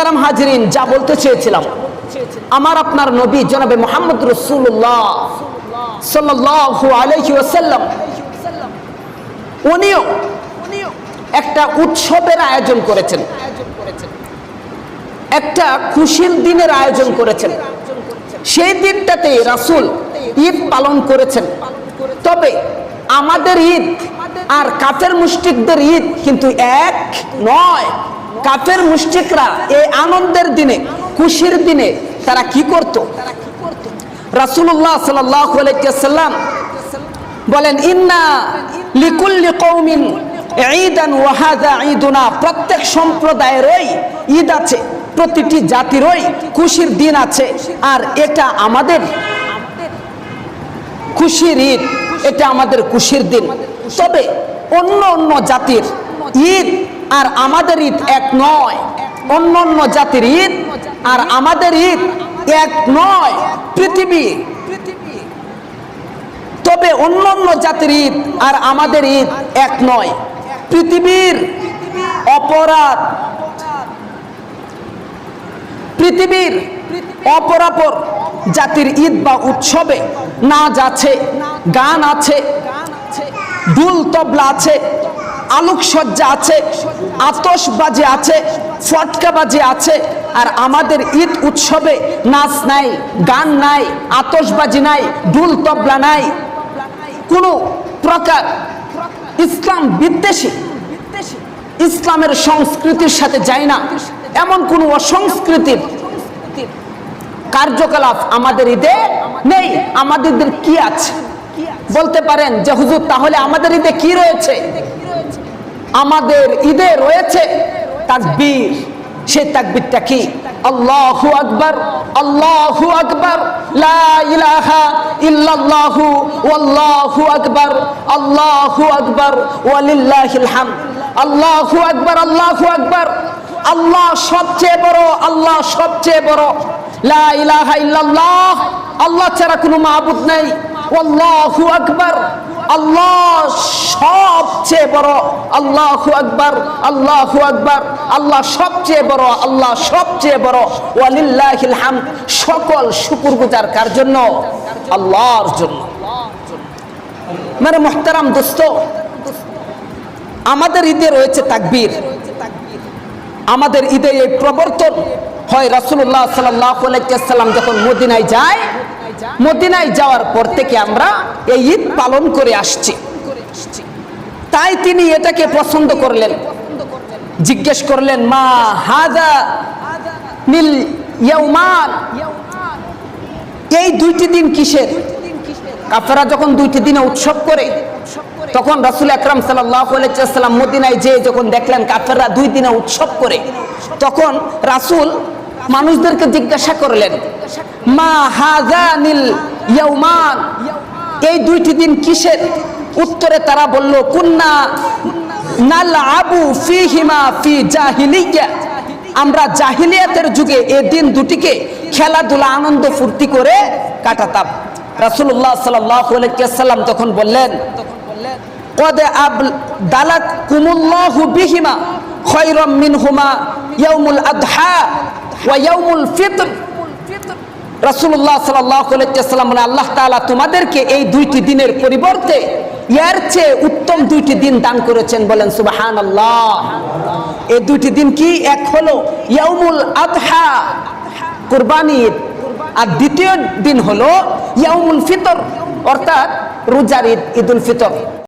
মোহতারাম হাজরিন, যা বলতে চেয়েছিলাম। আমার আপনার নবী জনাবে মোহাম্মদ রসুল্লাহ উনিও একটা উৎসবের আয়োজন করেছেন। একটা খুশির দিনের আয়োজন করেছেন। সেই দিনটাতে রাসূল ঈদ পালন করেছেন। তবে আমাদের ঈদ আর কাফের মুশরিকদের ঈদ কিন্তু এক নয়। কাফের মুশরিকরা এই আনন্দের দিনে, খুশির দিনে তারা কি করত? আলাইহি ওয়াসাল্লাম বলেন, ইন্না লিকুল্লি কৌমিন ঈদান ঈদুনা। প্রত্যেক সম্প্রদায়েরই ঈদ আছে, প্রতিটি জাতিরই খুশির দিন আছে, আর এটা আমাদের খুশির ঈদ, এটা আমাদের খুশির দিন। তবে অন্য অন্য জাতির ঈদ আর আমাদের ঈদ এক নয়। অন্য অন্য জাতির ঈদ আর আমাদের ঈদ এক নয় পৃথিবী। তবে অন্য অন্য জাতির ঈদ আর আমাদের ঈদ এক নয়। পৃথিবীর অপরাধ। পৃথিবীর অপরাপর জাতির ঈদ বা উৎসবে নাচ আছে, গান আছে, দুল তবলা আছে আলোকসজ্জা আছে, আতশবাজি আছে, ফটকাবাজি আছে, আর আমাদের ঈদ উৎসবে নাচ নাই, গান নাই আতসবাজি নাই দুল তবলা নাই। কোনো প্রকার ইসলাম বিদ্বেষী, ইসলামের সংস্কৃতির সাথে যায় না। এমন কোনো অসংস্কৃতির কার্যকলাপ আমাদের ঈদে নেই। আমাদের কি আছে? বলতে পারেন যে, হুজুর, তাহলে আমাদের ঈদে কি রয়েছে? আমাদের ঈদে রয়েছে তাকবীর। সেই তাকবীরটা কি? আল্লাহু আকবার আল্লাহু আকবার, লা ইলাহা ইল্লাল্লাহু, ওয়াল্লাহু আকবার, আল্লাহু আকবার, ওয়ালিল্লাহিল হামদ। আল্লাহু আকবার আল্লাহু আকবার। আল্লাহ সবচেয়ে বড়, আল্লাহ সবচেয়ে বড়। লা ইলাহা ইল্লাল্লাহ, আল্লাহ ছাড়া কোনো মাবুদ নাই। আল্লাহু আকবার আল্লাহ সবচেয়ে বড় আল্লাহু আকবার আল্লাহু আকবার, আল্লাহ সবচেয়ে বড়, আল্লাহ সবচেয়ে বড়। ওয়ালিল্লাহিল হামদ, সকল শুকরগুজার কার জন্য? আল্লাহর জন্য। মানে মোহতারাম দোস্ত, আমাদের ঈদে রয়েছে তাকবীর। আমাদের ঈদে এই প্রবর্তন হয় রাসূলুল্লাহ সাল্লাল্লাহু আলাইহি সাল্লাম যখন মদিনায় যায় মদিনায় যাওয়ার পর থেকে আমরা এই ঈদ পালন করে আসছি। তাই তিনি এটাকে পছন্দ করলেন। জিজ্ঞেস করলেন, মা হাদা নীল ইয়াউমান? এই দুইটি দিন কিসের? কাফেরা যখন দুইটি দিনে উৎসব করে, তখন রাসুল আকরাম সাল্লাম মদিনায় যে যখন দেখলেন কাফেররা দুই দিনে উৎসব করে, তখন রাসুল মানুষদেরকে জিজ্ঞাসা করলেন, মা হাজানিল ইয়াউমান এই দুইটি দিন কিসের? উত্তরে তারা বলল, কুন্না নাল আবু ফিহিমা ফি জাহিলিয়া। আমরা জাহিলিয়াতের যুগে এই দিন দুটিকে খেলাধুলা, আনন্দ, ফুর্তি করে কাটাতাম। রাসুল্লাহ সাল্লাম তখন বললেন, কদে আব দালাত কুমুল্লাহু বিহিমা খৈরম মিনহুমা ইয়াউমুল আদহা। ওয়া ইয়াউমুল ফিতর। সাল্লাল্লাহু আলাইহি ওয়াসাল্লাম আল্লাহ তাআলা তোমাদেরকে এই দুইটি দিনের পরিবর্তে এর চেয়ে উত্তম দুইটি দিন দান করেছেন। বলেন, সুবহানাল্লাহ। এই দুইটি দিন কি? এক হলো ইয়াউমুল আদহা কুরবানি ঈদ আর দ্বিতীয় দিন হলো ইয়াউমুল ফিতর, অর্থাৎ রোজার ঈদ, ঈদুল ফিতর।